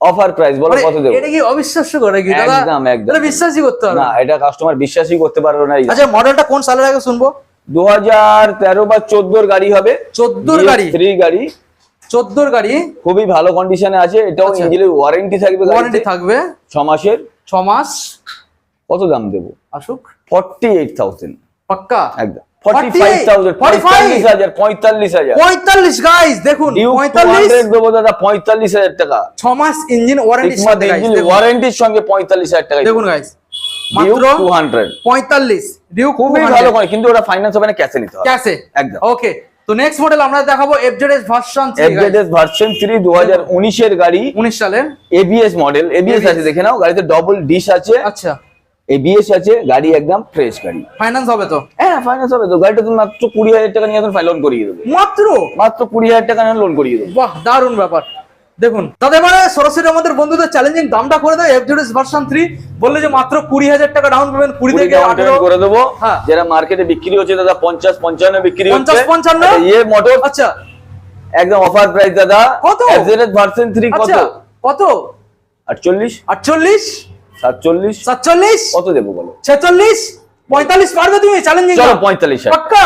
অফার প্রাইস বলো কত দেবো? এটা কি অবিশ্বাস্য করে কি দাদা? একদম, একদম। বিশ্বাসই করতে হবে। না এটা কাস্টমার বিশ্বাসই করতে পারবে না। আচ্ছা মডেলটা কোন সালের আগে শুনব? দু হাজার তেরো বা চোদ্দোর গাড়ি হবে। 14 র গাড়ি? থ্রি গাড়ি। চোদ্দোর গাড়ি? খুবই ভালো কন্ডিশনে আছে। এটাও আচ্ছা। ইঞ্জিনের ওয়ারেন্টি থাকবে ওয়ারেন্টি থাকবে। ছ মাসের। ছ মাস। কত দাম দেবো? আসুক। ফর্টি এইট থাউজেন্ড পাক্কা? একদম। ফর্টি ফাইভ 48, থাউজেন্ড 45 পঁয়তাল্লিশ হাজার। টাকা। ছ মাস ইঞ্জিন ওয়ারেন্টি ওয়ারেন্টির সঙ্গে পঁয়তাল্লিশ হাজার টাকা দেখুন গাইস মাত্র টু হান্ড্রেড পঁয়তাল্লিশ। খুবই ভালো করে কিন্তু ওটা ফাইন্যান্স হবে না ক্যাশে নিতে হবে। ক্যাশে একদম। ওকে তো নেক্সট মডেল আমরা দেখাবো FZS version FZS version three দু হাজার গাড়ি। 19 সালের। এবিএস মডেল এবিএস আছে দেখে নাও গাড়িতে ডবল ডিশ আছে। আচ্ছা। এবিএস আছে গাড়ি একদম ফ্রেশ গাড়ি। ফাইন্যান্স হবে তো? হ্যাঁ ফাইন্যান্স হবে তো গাড়িটা তুমি মাত্র কুড়ি হাজার টাকা নিয়ে এখন লোন করিয়ে দেবো। মাত্র? মাত্র কুড়ি হাজার টাকা নিয়ে লোন করিয়ে দেবো। বাহ দারুণ ব্যাপার। দেখুন তাদের মানে সরাসরি আমাদের বন্ধুদের চ্যালেঞ্জিং দামটা করে দেয় এফজেডএস ভার্সন থ্রি বললে যে মাত্র কুড়ি হাজার টাকা ডাউন পেমেন্ট কুড়ি থেকে আঠেরো। করে দেবো। হ্যাঁ। যেটা মার্কেটে বিক্রি হচ্ছে দাদা পঞ্চাশ পঞ্চান্ন বিক্রি হচ্ছে। 50, 55? আচ্ছা, ইয়ে মোটর আচ্ছা। একদম অফার প্রাইস দাদা। কত? এফজেডএস ভার্সন থ্রি কত? আচ্ছা কত? আটচল্লিশ। আটচল্লিশ? সাতচল্লিশ। সাতচল্লিশ? কত দেবো বলো? ছেচল্লিশ? পঁয়তাল্লিশ পারবে তুমি চ্যালেঞ্জিং চলো পঁয়তাল্লিশ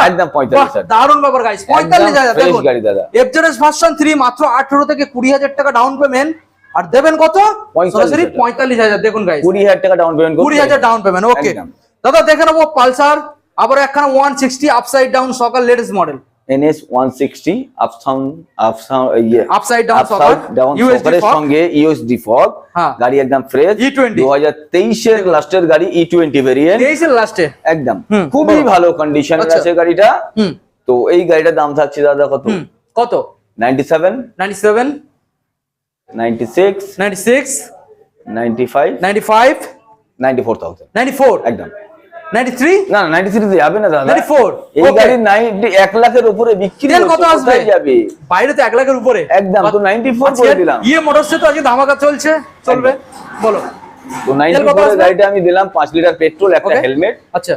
একদম পঁয়তাল্লিশ হাজার। দারুণ ব্যাপার গাইস পঁয়তাল্লিশ হাজার fresh গাড়ি দাদা। এফজেডএস ভার্সন থ্রি মাত্র আঠারো থেকে কুড়ি হাজার টাকা ডাউন পেমেন্ট আর দেবেন কত 45 সরাসরি। পঁয়তাল্লিশ হাজার দেখুন গাইস কুড়ি হাজার টাকা ডাউন পেমেন্ট কুড়ি হাজার ডাউন পেমেন্ট ওকে। দাদা দেখে নেব পালসার আবার একখানা ওয়ান সিক্সটি আপসাইড ডাউন সকাল latest model NS one sixty ইয়ে আপসাইড ডাউন ডাউন সঙ্গে ইউএসডি ফগ। গাড়ি একদম ফ্রেশ E20 দু হাজার তেইশের লাস্টের গাড়ি ই টোয়েন্টি ভেরিয়েন্ট তেইশের লাস্টে একদম। খুবই ভালো কন্ডিশন আচ্ছা। আছে গাড়িটা। হুম। তো এই গাড়িটার দাম থাকছে দাদা কত? কত? Ninety seven ninety seven ninety six ninety six ninety five ninety five ninety four thousand ninety four একদম। নাইনটি থ্রি না যাবে না দাদা। 94 এই গাড়ি নাইনটি এক লাখের উপরে বিক্রি কত আসবে? যাবে? বাইরে তো লাখের উপরে। একদম, তো 94 আজকে দিলাম। ইয়ে মোটরসে তো আজকে ধামাকা চলছে চলবে। বলো। তো নাইনটি কত গাড়িটা আমি দিলাম পাঁচ লিটার পেট্রোল একটা হেলমেট। আচ্ছা।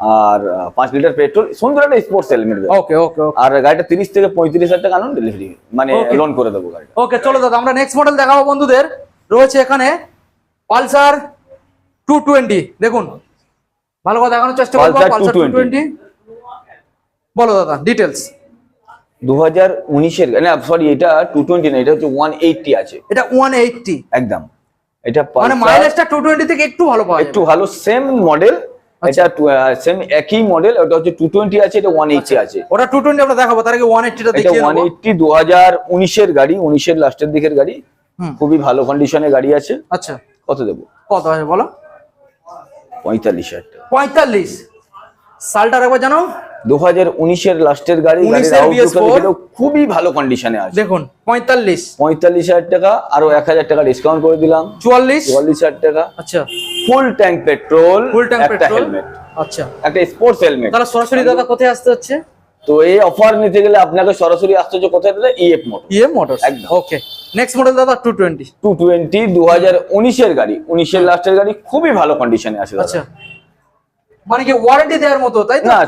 আর পাঁচ লিটার পেট্রোল সুন্দর একটা স্পোর্টস হেলমেট ওকে ওকে আর গাড়িটা তিরিশ থেকে পঁয়ত্রিশ হাজার টাকা আনুন ডেলিভারি মানে. লোন করে দেবো গাড়িটা। ওকে চলো দাদা আমরা নেক্সট মডেল দেখাবো বন্ধুদের। রয়েছে এখানে পালসার টু টোয়েন্টি দেখুন। ভালো করে দেখানোর চেষ্টা করব পালসার 220 বলো দাদা দু হাজার উনিশের না সরি এটা টু টোয়েন্টি না এটা হচ্ছে ওয়ান এইটটি আছে। এটা ওয়ান এইটটি একদম। এটা মানে মাইলেজটা টু টোয়েন্টি থেকে একটু ভালো পাওয়া একটু ভালো সেম মডেল আচ্ছা। এটা সেম একই মডেল ওটা হচ্ছে টু টোয়েন্টি আছে এটা ওয়ান এইটটি আছে। ওটা টু টোয়েন্টি আমরা দেখাবো তার আগে ওয়ান এইটটিটা এটা দেখিয়ে ওয়ান নেব এইটটি দু হাজার উনিশের গাড়ি উনিশের লাস্টের দিকের গাড়ি। খুবই ভালো কন্ডিশনে গাড়ি আছে। আচ্ছা। কত দেবো? কত আছে বলো? পঁয়তাল্লিশ হাজার টাকা। পঁয়তাল্লিশ। সালটার একবার জানো? দু হাজার উনিশের লাস্টের গাড়ি 19 গাড়ির এর outlook BS4 দেখলেও খুবই ভালো কন্ডিশনে আছে। দেখুন পঁয়তাল্লিশ। পঁয়তাল্লিশ হাজার টাকা আরও এক হাজার টাকা ডিসকাউন্ট করে দিলাম। চুয়াল্লিশ। চুয়াল্লিশ হাজার টাকা। আচ্ছা। Full tank petrol full tank petrol helmet আচ্ছা। একটা স্পোর্টস হেলমেট তাহলে সরাসরি দাদা কোথায় আসতে হচ্ছে? তো এই অফার নিতে গেলে আপনাকে সরাসরি আসতে হচ্ছে কোথায় দাদা? ইএফ মোটর ইয়ে মোটরস একদম। ওকে নেক্সট মডেল দাদা টু টোয়েন্টি টু টোয়েন্টি দু হাজার উনিশের গাড়ি। উনিশের লাস্টের গাড়ি খুবই ভালো কন্ডিশনে আছে দাদা। আচ্ছা। মানে কি ওয়ারেন্টি দেওয়ার মতো তাই তো? না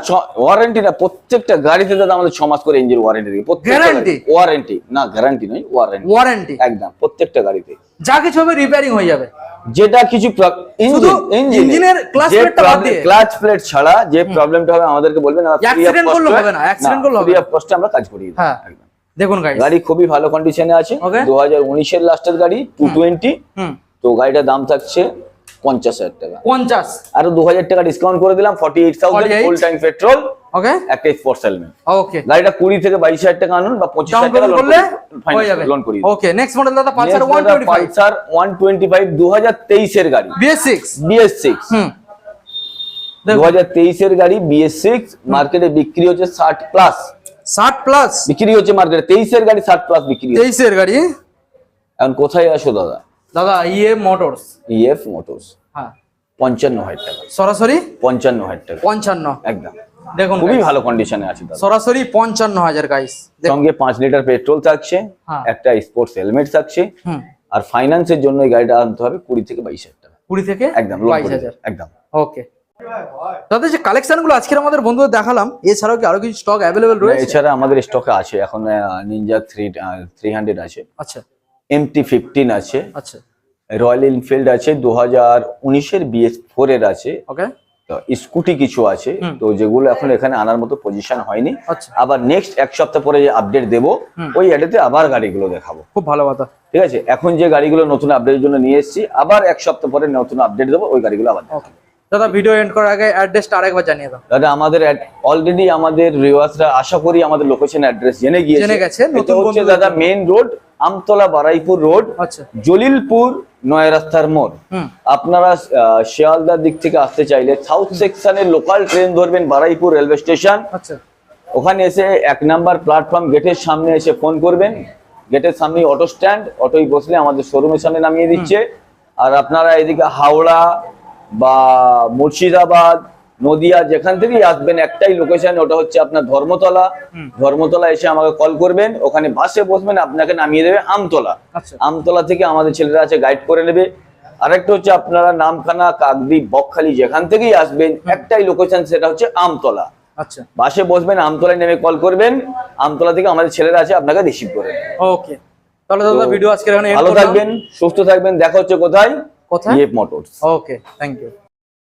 ওয়ারেন্টি না প্রত্যেকটা গাড়িতে দাদা আমাদের ছ মাস করে ইঞ্জিন ওয়ারেন্টি দিই Guarantee? ওয়ারেন্টি না গ্যারান্টি নয় ওয়ারেন্টি ওয়ারেন্টি একদম প্রত্যেকটা গাড়িতে। যা কিছু হবে রিপেয়ারিং হয়ে যাবে। যেটা কিছু শুধু engine-এর বাদ দিয়ে? ক্লাচ প্লেট ছাড়া যে প্রবলেমটা হবে আমাদেরকে বলবেন Accident করলে হবে না, accident করলে হবে ফ্রি না। অফ কস্টে আমরা কাজ করি হ্যাঁ দেখুন গাড়ি গাড়ি খুবই ভালো কন্ডিশনে আছে। লাস্টের গাড়ি টু টোয়েন্টি হুম। তো গাড়িটার দাম থাকছে পঞ্চাশ হাজার টাকা। পঞ্চাশ। আরও দু হাজার টাকা ডিসকাউন্ট করে দিলাম forty eight thousand 48 full tank petrol okay একটা ওকে গাড়িটা কুড়ি থেকে বাইশ হাজার টাকা আনুন বা পঁচিশ হাজার টাকা করলে হয়ে যাবে। লোন করি ওকে নেক্সট মডেল দাদা Pulsar one twenty five Pulsar one twenty five দু হাজার তেইশের গাড়ি। বিএস সিক্স বিএস সিক্স দু হাজার তেইশের গাড়ি বিএস সিক্স মার্কেটে বিক্রি হচ্ছে ষাট প্লাস ষাট প্লাস বিক্রি হচ্ছে মার্কেটে তেইশের গাড়ি ষাট প্লাস বিক্রি তেইশের গাড়ি? এখন কোথায় আসো দাদা? দাদা ইএ মোটরস ইএফ মোটরস হ্যাঁ। পঞ্চান্ন হাজার টাকা। সরাসরি? পঞ্চান্ন হাজার টাকা। পঞ্চান্ন। একদম। দেখুন খুবই ভালো কন্ডিশনে আছে দাদা। সরাসরি পঞ্চান্ন হাজার গাইস সঙ্গে পাঁচ লিটার পেট্রোল থাকছে হ্যাঁ। একটা স্পোর্টস হেলমেট থাকছে আর ফাইন্যান্সের জন্য এই গাড়িটা আনতে হবে কুড়ি থেকে বাইশ হাজার টাকা। কুড়ি থেকে একদম বাইশ হাজার। একদম। ওকে দাদা যে কালেকশনগুলো আজকের আমাদের বন্ধুদের দেখালাম এছাড়াও কি আরও কিছু স্টক অ্যাভেলেবেল রয়েছে? এছাড়া আমাদের স্টকে আছে এখন নিনজা থ্রি থ্রি হান্ড্রেড আছে। আচ্ছা। এমটি ফিফটিন আছে। আচ্ছা। রয়্যাল এনফিল্ড আছে দু হাজার উনিশের বিএস ফোর এর আছে। ওকে তো স্কুটি কিছু আছে। তো যেগুলো এখন এখানে আনার মতো পজিশন হয়নি। আচ্ছা। আবার নেক্সট এক সপ্তাহ পরে যে আপডেট দেবো। ওই অ্যাডেতে আবার গাড়িগুলো দেখাবো। খুব ভালো কথা। ঠিক আছে? এখন যে গাড়িগুলো নতুন আপডেটের জন্য নিয়ে এসেছি আবার এক সপ্তাহ পরে নতুন আপডেট দেবো ওই গাড়িগুলো আবার দাদা ভিডিও এন্ড করার আগে অ্যাড্রেসটা আরেকবার জানিয়ে দাও। দাদা আমাদের অলরেডি আমাদের রিওয়াজরা আশা করি আমাদের লোকেশন অ্যাড্রেস জেনে গিয়েছে। জেনে গেছে, নতুন হচ্ছে দাদা। Main road Amtala Baruipur road আচ্ছা। জলিলপুর নয় রাস্তার মোড়। আপনারা শিয়ালদার দিক থেকে আসতে চাইলে সাউথ সেকশনের লোকাল ট্রেন ধরবেন বারাইপুর রেলওয়ে স্টেশন আচ্ছা। ওখানে এসে এক নাম্বার প্ল্যাটফর্ম গেটের সামনে এসে ফোন করবেন। গেটের সামনে অটো স্ট্যান্ড অটোই বসলে আমাদের শোরুমের সামনে নামিয়ে দিচ্ছে। আর আপনারা এদিকে হাওড়া বা মুর্শিদাবাদ নদিয়া যেখান থেকেই আসবেন একটাই লোকেশন ওটা হচ্ছে আপনার ধর্মতলা। ধর্মতলা এসে আমাকে কল করবেন ওখানে বাসে বসবেন আপনাকে নামিয়ে দেবে আমতলা। আচ্ছা। আমতলা থেকে আমাদের ছেলেরা আছে গাইড করে নেবে। আরেকটা হচ্ছে আপনারা নামখানা কাকদ্বি বকখালি যেখান থেকেই আসবেন একটাই লোকেশন সেটা হচ্ছে আমতলা। আচ্ছা। বাসে বসবেন আমতলায় নেমে কল করবেন আমতলা থেকে আমাদের ছেলেরা আছে আপনাকে রিসিভ করে ওকে তাহলে দাদা ভিডিও আজকে ভালো থাকবেন সুস্থ থাকবেন দেখা হচ্ছে কোথায়? কোথায়? Motors okay thank you